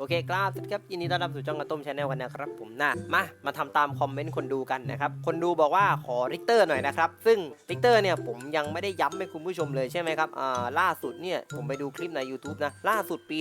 โอเคครับสวัสดีครับยินดีต้อนรับสู่ช่องกระตุ้มชาแนลกันนะครับผมนะมามาทำตามคอมเมนต์คนดูกันนะครับคนดูบอกว่าขอริกเตอร์หน่อยนะครับซึ่งริกเตอร์เนี่ยผมยังไม่ได้ย้ำให้คุณผู้ชมเลยใช่ไหมครับอ่าล่าสุดเนี่ยผมไปดูคลิปใน YouTube นะล่าสุดปี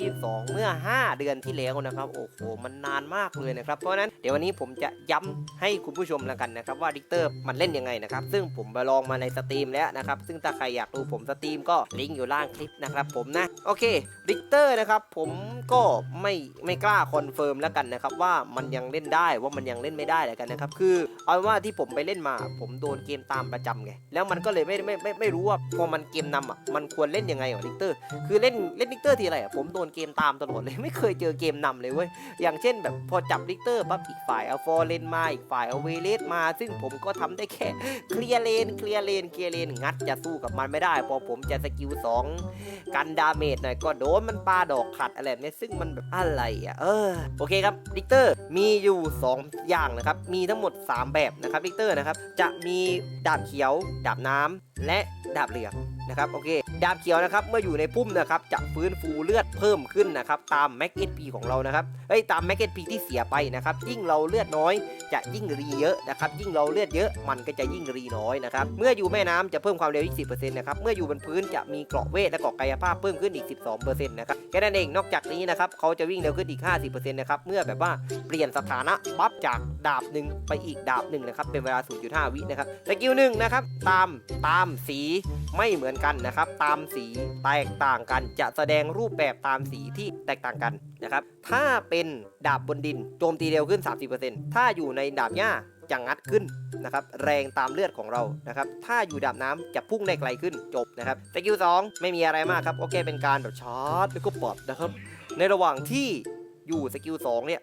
2022 เมื่อ 5 เดือนที่แล้วนะครับโอ้โหมันนานมากเลยนะครับเพราะฉะนั้นเดี๋ยววันนี้ผมจะย้ำให้คุณผู้ชมแล้วกันนะครับว่าริกเตอร์มันเล่นยังไงนะครับซึ่งผมไปลองมาในสตรีมแล้วนะครับซึ่งถ้าใครอยากดูผมสตรีมก็ลิงก์อยู่ล่างคลิปนะครับผมนะโอเคริกเตอร์นะครับผมก็ไม่ไม่กล้าคอนเฟิร์มแล้วกันนะครับว่ามันยังเล่นได้ว่ามันยังเล่นไม่ได้แล้วกันนะครับคือเอาว่าที่ผมไปเล่นมา ผมโดนเกมตามประจำไงแล้วมันก็เลยไม่ไม่ไม่ไม่รู้ว่าพอมันเกมนำอะมันควรเล่นยังไงอะริกเตอร์ คือเล่นเล่นลิกเตอร์ทีไรอะผมโดนเกมตามตลอดเลยไม่เคยเจอเกมนำเลยเว้ยอย่างเช่นแบบพอจับลิกเตอร์ปั๊บอีกฝ่ายเอาฟอร์เลนมาอีกฝ่ายเอาเวเลสมา ซึ่งผมก็ทำได้แค่เคลียร์เลนเคลียร์เลนเคลียร์เลนงัดจะสู้กับมันไม่ได้ พอผมจะสกิลสองกันดาเมจหน่อยก็โดนมันปาดอกขัดอะไรแบบนี้ซึ่งมันแบบอะไรอะเออโอเคครับลิกเตอร์มีอยู่ 2 อย่างนะครับ มีทั้งหมด 3 แบบนะครับลิกเตอร์นะครับจะมีดาบเขียว ดาบน้ำและดาบเหลืองนะครับโอเค ดาบเขียวนะครับเมื่ออยู่ในพุ่มนะครับจะฟื้นฟูเลือดเพิ่มขึ้นนะครับตามแม็กเอพีของเรานะครับเอ้ยตามแม็กเอพีที่เสียไปนะครับยิ่งเราเลือดน้อยจะยิ่งรีเยอะนะครับยิ่งเราเลือดเยอะมันก็จะยิ่งรีน้อยนะครับเมื่ออยู่แม่น้ำจะเพิ่มความเร็วอีก10%นะครับเมื่ออยู่บนพื้นจะมีเกราะเวทและเกราะกายภาพเพิ่มขึ้นอีก 12%นะครับแค่นั้นเองนอกจากนี้นะครับเขาจะวิ่งเร็วขึ้นอีก 50%นะครับเมื่อแบบว่าเปลี่ยนสถานะบัฟจากดาบหนึ่งไปอีกดาบหนึ่งนะครับเป็นเวลา 0.5 วินะครับสกิลหนึ่งนะครับตามตามสีไม่เหมือนกันนะครับตามามสีแตกต่างกัน จะแสดงรูปแบบตามสีที่แตกต่างกันนะครับ ถ้าเป็นดาบบนดินโจมตีเร็วขึ้น 30%ถ้าอยู่ในดาบหญ้าจะงัดขึ้นนะครับแรงตามเลือดของเรานะครับถ้าอยู่ดาบน้ำจะพุ่งได้ไกลขึ้นจบนะครับสกิล2ไม่มีอะไรมากครับโอเคเป็นการแบบชาร์จแล้วก็ปอดนะครับในระหว่างที่ อยู่สกิล2เนี่ย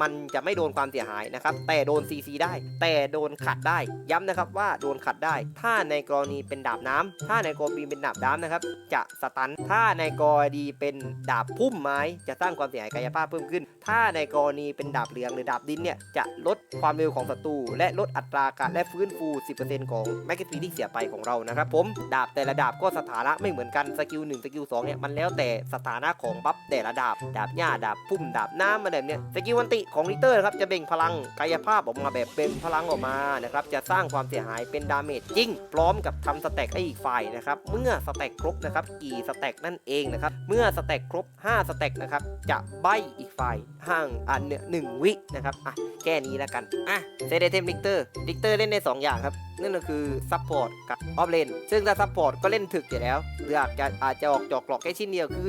มันจะไม่โดนความเสียหายนะครับ แต่โดน CC ได้ แต่โดนขัดได้ย้ำนะครับว่าโดนขัดได้ ถ้าในกรณีเป็นดาบน้ำถ้าในกรณีเป็นดาบน้ำนะครับ จะสตัน ถ้าในกรณีเป็นดาบพุ่มไม้ จะสร้างความเสียหายกายภาพเพิ่มขึ้น ถ้าในกรณีเป็นดาบเหลืองหรือดาบดินเนี่ยจะลดความเร็วของศัตรูและลดอัตราการและฟื้นฟู 10%ของแมกกาซีที่เสียไปของเรานะครับผมดาบแต่ละดาบก็สถานะไม่เหมือนกันสกิล1สกิล2เนี่ยมันแล้วแต่สถานะของบัฟแต่ละดาบ ดาบหญ้าดาบพุ่มดาบน้ำมาแบบเนี้ยสกิลวันติของลิเตอร์นะครับจะเบ่งพลังกายภาพออกมาแบบเป็นพลังออกมานะครับจะสร้างความเสียหายเป็นดาเมจจริง พร้อมกับทำสแต็กให้อีกฝ่ายนะครับเมื่อสแต็กครบนะครับกี่สแต็กนั่นเองนะครับเมื่อสแต็กครบ 5 สแต็กนะครับจะใบอีกฝ่ายห่างอันเนี่ยหนึ่งวินะครับอะ แค่นี้แล้วกัน อะเซเดเทมลิกเตอร์ลิกเตอร์เล่นได้2อย่างครับ นั่นก็คือซัพพอร์ตกับออฟเลนซึ่งถ้าซัพพอร์ตก็เล่นถึกอยู่แล้วหรืออาจจะอาจจะออกจอกหลอกแค่ชิ้นเดียว คือ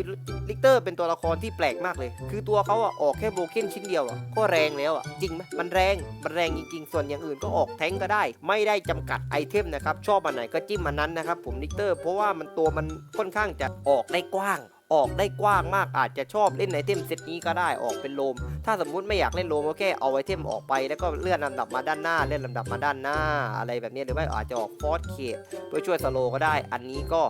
ลิกเตอร์เป็นตัวละครที่แปลกมากเลย คือตัวเขาอะออกแค่โบเก้นชิ้นเดียวอะก็แรงแล้วอะจริงไหมมันแรงมันแรงจริงๆ ส่วนอย่างอื่นก็ออกแทงก็ได้ ไม่ได้จำกัดไอเทมนะครับชอบอันไหนก็จิ้มอันนั้นนะครับผมลิกเตอร์เพราะว่ามันตัวมันค่อนข้างจะออกได้กว้าง ออกได้กว้างมากอาจจะชอบเล่นไอเทมเซตนี้ก็ได้ออกเป็นโลม ถ้าสมมุติไม่อยากเล่นโลมก็แค่เอาไอเทมออกไป แล้วก็เลื่อนลำดับมาด้านหน้าเลื่อนลำดับมาด้านหน้า อะไรแบบนี้หรือไม่อาจจะออกฟอสเคทเพื่อช่วยสโลก็ได้ อันนี้ก็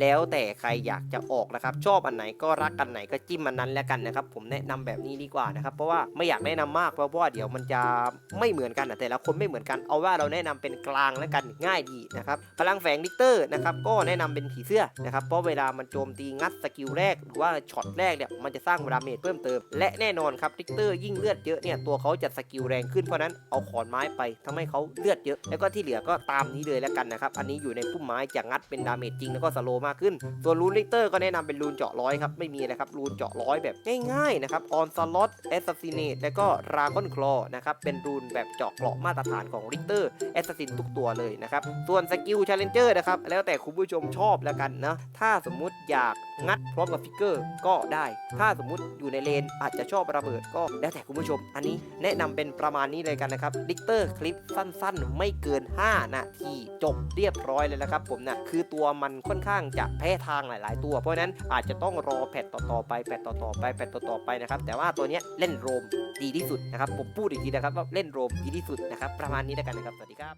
แล้วแต่ใครอยากจะออกนะครับ ชอบอันไหนก็รักอันไหนก็จิ้มอันนั้นแล้วกันนะครับ ผมแนะนำแบบนี้ดีกว่านะครับ เพราะว่าไม่อยากแนะนำมากเพราะว่าเดี๋ยวมันจะไม่เหมือนกันแต่ละคนไม่เหมือนกันเอาว่าเราแนะนำเป็นกลางแล้วกันง่ายดีนะครับพลังแฝงลิกเตอร์นะครับก็แนะนำเป็นผีเสื้อนะครับเพราะเวลามันโจมตีงัดสกิลแรกหรือว่าช็อตแรกเนี่ยมันจะสร้างดาเมจเพิ่มเติม และแน่นอนครับลิกเตอร์ยิ่งเลือดเยอะเนี่ยตัวเขาจะสกิลแรงขึ้นเพราะนั้นเอาขอนไม้ไปทำให้เขาเลือดเยอะ แล้วก็ที่เหลือก็ตามนี้เลยแล้วกันนะครับอันนี้อยู่ในพุ่มไม้จะงัดเป็นดาเมจจริงแล้วก็สโลว์มากขึ้น ส่วนรูนลิกเตอร์ก็แนะนำเป็นรูนเจาะร้อยครับไม่มีนะครับรูนเจาะร้อยแบบง่ายๆนะครับออนสล็อตแอสซัสซินเนตแล้วก็ราก้อนคลอนะครับเป็นรูนแบบเจาะเกราะมาตรฐานของลิกเตอร์แอสซัสซินทุกตัวเลยนะครับส่วนสกิลชาเลนเจอร์นะครับแล้วแต่คุณผู้ชมชอบแล้วกันนะถ้าสมมุติอยากงัดพร้อมกับฟิกเกอร์ก็ได้ ถ้าสมมุติอยู่ในเลนอาจจะชอบระเบิดก็แล้วแต่คุณผู้ชม อันนี้แนะนำเป็นประมาณนี้เลยกันนะครับลิกเตอร์คลิปสั้นๆ ไม่เกิน 5 นาที จบเรียบร้อยเลยนะครับผมนะคือตัวมันค่อนข้างจะแพ้ทางหลาย ๆ ตัว เพราะนั้นอาจจะต้องรอแพทต่อๆไปแพทต่อๆไปแพทต่อๆไปนะครับแต่ว่าตัวนี้เล่นโรมดีที่สุดนะครับผมพูดอีกทีนะครับว่าเล่นโรมดีที่สุดนะครับประมาณนี้แล้วกันนะครับสวัสดีครับ